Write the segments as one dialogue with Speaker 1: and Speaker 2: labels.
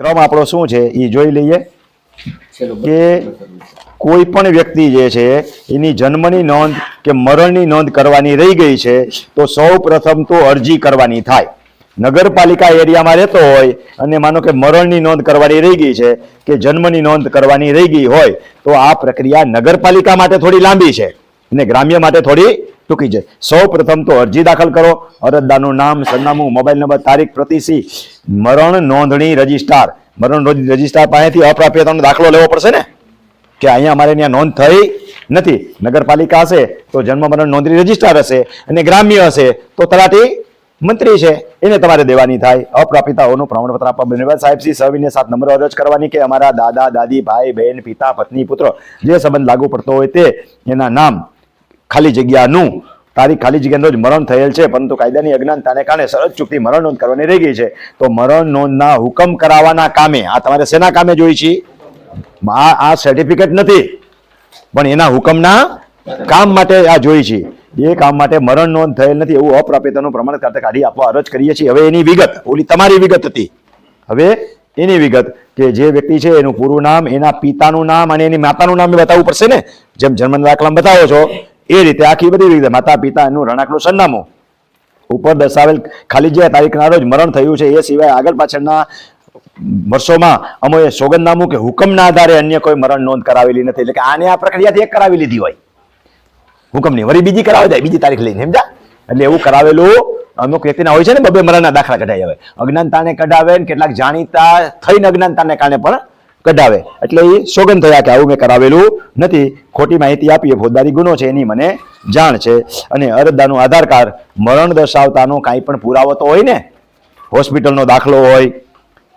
Speaker 1: ક્રમ આપણો શું છે એ જોઈ લઈએ કે કોઈ પણ વ્યક્તિ જે છે એની જન્મની નોંધ કે મરણની નોંધ કરવાની રહી ગઈ છે તો સૌ પ્રથમ તો અરજી કરવાની થાય. નગરપાલિકા એરિયામાં રહેતો હોય અને માનો કે મરણની નોંધ કરવાની રહી ગઈ છે કે જન્મની નોંધ કરવાની રહી ગઈ હોય તો આ પ્રક્રિયા નગરપાલિકા માટે થોડી લાંબી છે. અને ગ્રામ્ય માટે થોડી ટૂંકી છે. સૌ પ્રથમ તો અરજી દાખલ કરો. અરજદારનું નામ, સરનામું, મોબાઈલ નંબર, તારીખ, પ્રતિસી, મરણ નોંધણી રજિસ્ટ્રાર. મરણ રજિસ્ટ્રાર પાસેથી અપ્રાપ્યતાનો દાખલો લેવો પડશે ને? કે અહીંયા અમારે ત્યાં નોંધ થઈ નથી. નગરપાલિકા હશે તો જન્મ મરણ નોંધણી રજિસ્ટ્રાર હશે અને ગ્રામ્ય હશે તો તલાટી મંત્રી છે. એને તમારે દેવાની થાય. અપ્રાપિતાઓનું પ્રમાણપત્ર આપવા સાહેબ, શ્રી સવિને સાત નંબર અરજ કરવાની કે અમારા દાદા, દાદી, ભાઈ, બહેન, પિતા, પત્ની, પુત્ર જે સંબંધ લાગુ પડતો હોય તે એના નામ ખાલી જગ્યાનું. તારી ખાલી જગ્યાનો જ મરણ થયેલ છે, પરંતુ કાયદાની અજ્ઞાનતાને કારણે સરજ ચૂકતી મરણ નોંધ કરવાની રહી ગઈ છે. તો મરણ નોંધના હુકમ કરાવવાના કામે, આ તમારે શેના કામે જોઈ છે? આ આ સર્ટિફિકેટ નથી, પણ એના હુકમના કામ માટે આ જોઈ છે. એ કામ માટે મરણ નોંધ થયેલ નથી એવું અપ્રાપ્યતાનું પ્રમાણ કરતા કાઢી આપવા અરજ કરીએ છીએ. હવે એની વિગત, ઓલી તમારી વિગત હતી. હવે એની વિગત કે જે વ્યક્તિ છે, એનું પૂરું નામ, એના પિતાનું નામ અને એની માતાનું નામ બતાવવું પડશે ને? જેમ જન્મ દાખલામાં બતાવો છો. એ રીતે આખી બધી રીતે માતા પિતા એનું રણાકનું સરનામું ઉપર દર્શાવેલ ખાલી જે તારીખના રોજ મરણ થયું છે એ સિવાય આગળ પાછળના વર્ષોમાં અમોએ સોગંદનામું કે હુકમના આધારે અન્ય કોઈ મરણ નોંધ કરાવેલી નથી. એટલે કે આને આ પ્રક્રિયાથી એક કરાવી લીધી હોય. હુકમની વળી બીજી કરાવી દે બીજી તારીખ લઈને સમજા એટલે એવું કરાવેલું અમુક વ્યક્તિના હોય છે ને, બબે મરણના દાખલા કઢાય હવે અજ્ઞાનતાને કઢાવે ને કેટલાક જાણીતા થઈને અજ્ઞાનતાને કારણે પણ કઢાવે. એટલે એ સોગંદ થયા કે આવું મેં કરાવેલું નથી. ખોટી માહિતી આપીએ ફોજદારી ગુનો છે, એની મને જાણ છે. અને અરજદારનું આધાર કાર્ડ મરણ દર્શાવતાનો કાંઈ પણ પુરાવો તો હોય ને? હોસ્પિટલનો દાખલો હોય,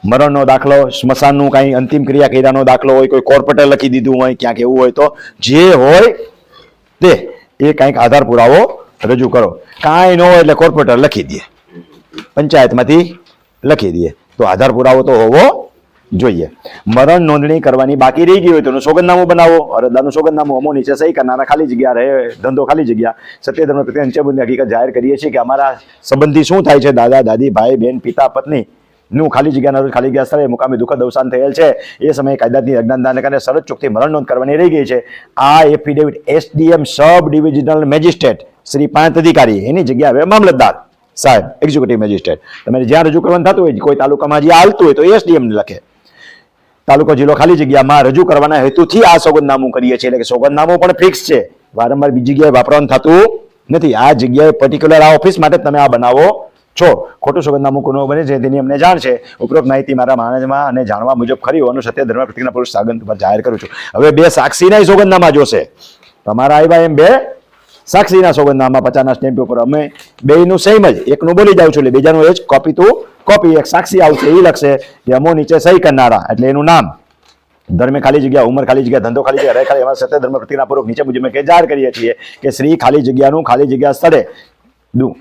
Speaker 1: મરણનો દાખલો, સ્મશાનનું કાંઈ અંતિમ ક્રિયા કર્યાનો દાખલો હોય, કોઈ કોર્પોરેટર લખી દીધું હોય, ક્યાંક એવું હોય તો જે હોય તે, એ કાંઈક આધાર પુરાવો રજૂ કરો. કાંઈ ન હોય એટલે કોર્પોરેટર લખી દે. પંચાયતમાંથી લખી દે. તો આધાર પુરાવો તો હોવો જોઈએ. મરણ નોંધણી કરવાની બાકી રહી ગઈ હોય તો સોગંદનામું બનાવો. અરજદારનું સોગંદનામું અમો નીચે સહી કરનારા ખાલી જગ્યા રહે, ધંધો ખાલી જગ્યા. સત્ય ધર્મ પ્રત્યે અંચબુની હકીકત જાહેર કરીએ છીએ કે અમારા સંબંધી શું થાય છે? દાદા, દાદી, ભાઈ બહેન પિતા, પત્ની. નું ખાલી જગ્યાના રોજ ખાલી જગ્યા સ્થળે મુકામે દુઃખદ અવસાન થયેલ છે. એ સમયે કાયદાની અજ્ઞાનતાને કારણે શરત ચૂકથી મરણ નોંધ કરવાની રહી ગઈ છે. આ affidavit SDM sub divisional magistrate Shri પાંચ અધિકારી, એની જગ્યા હવે મામલતદાર સાહેબ એક્ઝિક્યુટિવ મેજિસ્ટ્રેટ તમારે જ્યાં રજૂ કરવાનું થતું હોય, કોઈ તાલુકામાં જે હાલતું હોય તો એસડીએમ લખે. તાલુકો જિલ્લો ખાલી જગ્યામાં રજૂ કરવાના હેતુથી આ સોગંદનામું કરીએ છીએ. એટલે કે સોગંદનામું પણ ફિક્સ છે. વારંવાર બીજી જગ્યાએ વાપરવાનું થતું નથી. આ જગ્યાએ પર્ટિક્યુલર આ ઓફિસ માટે તમે આ બનાવો છો. ખોટું સોગંદનામું કોનો બને છે તેની અમને જાણ છે. ઉપરોક્ત માહિતી મારા માણસમાં અને જાણવા મુજબ ખરી. હોવાનું સત્ય ધર્મ પ્રતિજ્ઞા પુરુષ સાગંત પર જાહેર કરું છું. હવે બે સાક્ષીના સોગંદનામા જોશે. તમારા આવ્યા એમ બે સાક્ષીના સોગંદનામા. પચાસના સ્ટેમ્પ ઉપર. અમે બેયનું સેમ જ. એકનું બોલી જાઉં છું. એટલે બીજાનું એ જ. કોપી તું. કોપી એક સાક્ષી આવશે એ લખશે કે અમો નીચે સહી કરનારા, એટલે એનું નામ. ધર્મે ખાલી જગ્યા, ઉમર ખાલી જગ્યા, ધંધો ખાલી જગ્યા, રહે ખાલી, એમાં સત્ય ધર્મ પ્રતિજ્ઞાપૂર્વક નીચે મુજબ કે જાહેર કરીએ છીએ કે શ્રી ખાલી જગ્યાનું ખાલી જગ્યા સ્થળે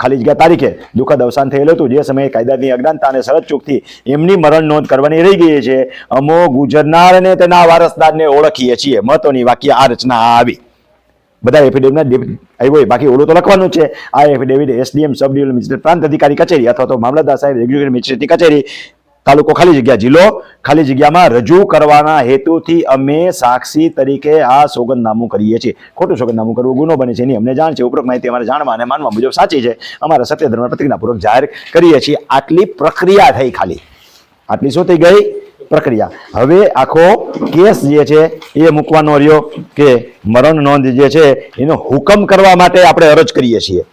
Speaker 1: ખાલી જગ્યા તારીખે દુઃખદ અવસાન થયેલું હતું. જે સમયે કાયદાની અજ્ઞાનતા અને શરત ચૂકથી એમની મરણ નોંધ કરવાની રહી ગઈ છે. અમો ગુજરનાર અને તેના વારસદારને ઓળખીએ છીએ. મહત્વની વાક્ય આ રચના આવી. બધા એફિડેવિટના આવ્યો બાકી ઓલું તો લખવાનું છે. આ affidavit SDM sub division magistrate પ્રાંત અધિકારી કચેરી અથવા તો મામલતદાર સાહેબ એક્ઝિક્યુટિવ મેજિસ્ટ્રેટની કચેરી. તાલુકો ખાલી જગ્યા, જિલ્લો ખાલી જગ્યામાં રજૂ કરવાના હેતુથી અમે સાક્ષી તરીકે આ સોગંદનામું કરીએ છીએ. ખોટું સોગંદનામું કરવું ગુનો બને છે એની અમને જાણ છે. ઉપરોક્ત માહિતી અમારે જાણવા અને માનવા મુજબ સાચી છે. અમારા સત્ય ધર્મ પ્રતિજ્ઞાપૂર્વક જાહેર કરીએ છીએ. આટલી પ્રક્રિયા થઈ ખાલી. આટલી શું થઈ ગઈ? પ્રક્રિયા. હવે આખો કેસ જે છે એ મૂકવાનો રહ્યો કે મરણ નોંધ જે છે એનો હુકમ કરવા માટે આપણે અરજ કરીએ છીએ.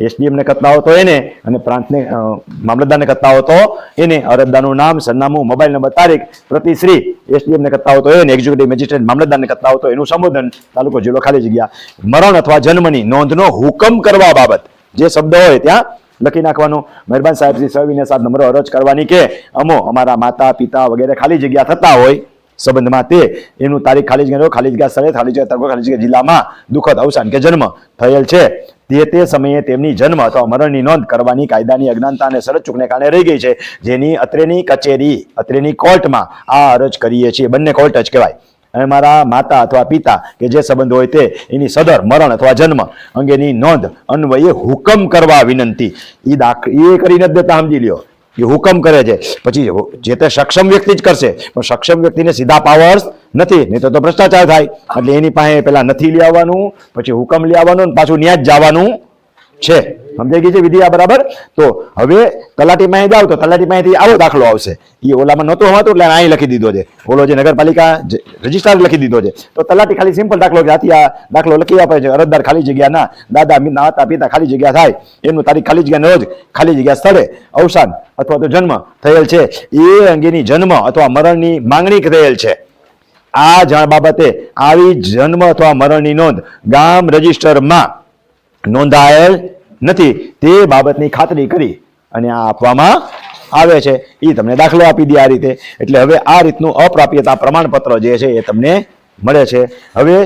Speaker 1: એસડીએમને કરતા હો એને અને પ્રાંતને મામલતદારને કરતા હતો એને અરજદારનું નામ, સરનામું, મોબાઈલ નંબર, તારીખ પ્રતિશ્રી એસડીએમને કરતા હો એને એક્ઝિક્યુટિવ મેજિસ્ટ્રેટ મામલતદારને કરતા હતો એનું સંબોધન તાલુકો જિલ્લો ખાલી જગ્યા. મરણ અથવા જન્મની નોંધનો હુકમ કરવા બાબત જે શબ્દ હોય ત્યાં લખી નાખવાનું. મહેરબાન સાહેબ શ્રી સવિને સાત નંબરો અરજ કરવાની કે અમો અમારા માતા, પિતા વગેરે ખાલી જગ્યા થતા હોય સંબંધમાં તે એનું તારીખ ખાલી જગ્યા હોય, ખાલી સ્થળે ખાલી તરફ તાલુકો ખાલી જિલ્લામાં દુઃખદ અવસાન કે જન્મ થયેલ છે. તે તે સમયે તેમની જન્મ અથવા મરણની નોંધ કરવાની કાયદાની અજ્ઞાનતા અને શરત ચૂકને કારણે રહી ગઈ છે. જેની અત્રેની કચેરી અત્રેની કોર્ટમાં આ અરજ કરીએ છીએ. બંને કોર્ટ જ કહેવાય. અને મારા માતા અથવા પિતા કે જે સંબંધ હોય તે એની સદર મરણ અથવા જન્મ અંગેની નોંધ અન્વયે હુકમ કરવા વિનંતી. એ દાખ એ કરીને જ દેતા સમજી લ્યો. એ હુકમ કરે છે. પછી જે તે સક્ષમ વ્યક્તિ જ કરશે, પણ સક્ષમ વ્યક્તિને સીધા પાવર્સ નથી, નહીં તો ભ્રષ્ટાચાર થાય. એટલે એની પાસે પેલા નથી લઈ આવવાનું, પછી હુકમ લઈ આવવાનું પાછું ન્યા જ જવાનું છે. સમજાઈ ગઈ છે વિધિ આ બરાબર? તો હવે તલાટી પાસે જાવ તો તલાટી પાસેથી આવો દાખલો આવશે. એ ઓલામાં નહોતો હોવાતો એટલે અહીં લખી દીધો છે. ઓલો જે નગરપાલિકા રજિસ્ટ્રાર લખી દીધો છે. તો તલાટી ખાલી સિમ્પલ દાખલો કે આથી આ દાખલો લખી આપે છે. અરજદાર ખાલી જગ્યા ના, દાદા મી- માતા, પિતા ખાલી જગ્યા થાય. એનું તારીખ ખાલી જગ્યા રોજ ખાલી જગ્યા સ્થળે અવસાન અથવા તો જન્મ થયેલ છે. એ અંગેની જન્મ અથવા મરણની માંગણી થયેલ છે. આ જાણ બાબતે આવી જન્મ અથવા મરણની નોંધ ગામ રજિસ્ટરમાં નોંધાયેલ નથી. તે બાબતની ખાતરી કરી અને આ આપવામાં આવે છે. એ તમને દાખલો આપી દે આ રીતે. એટલે હવે આ રીતનું અપ્રાપ્યતા પ્રમાણપત્ર જે છે એ તમને મળે છે. હવે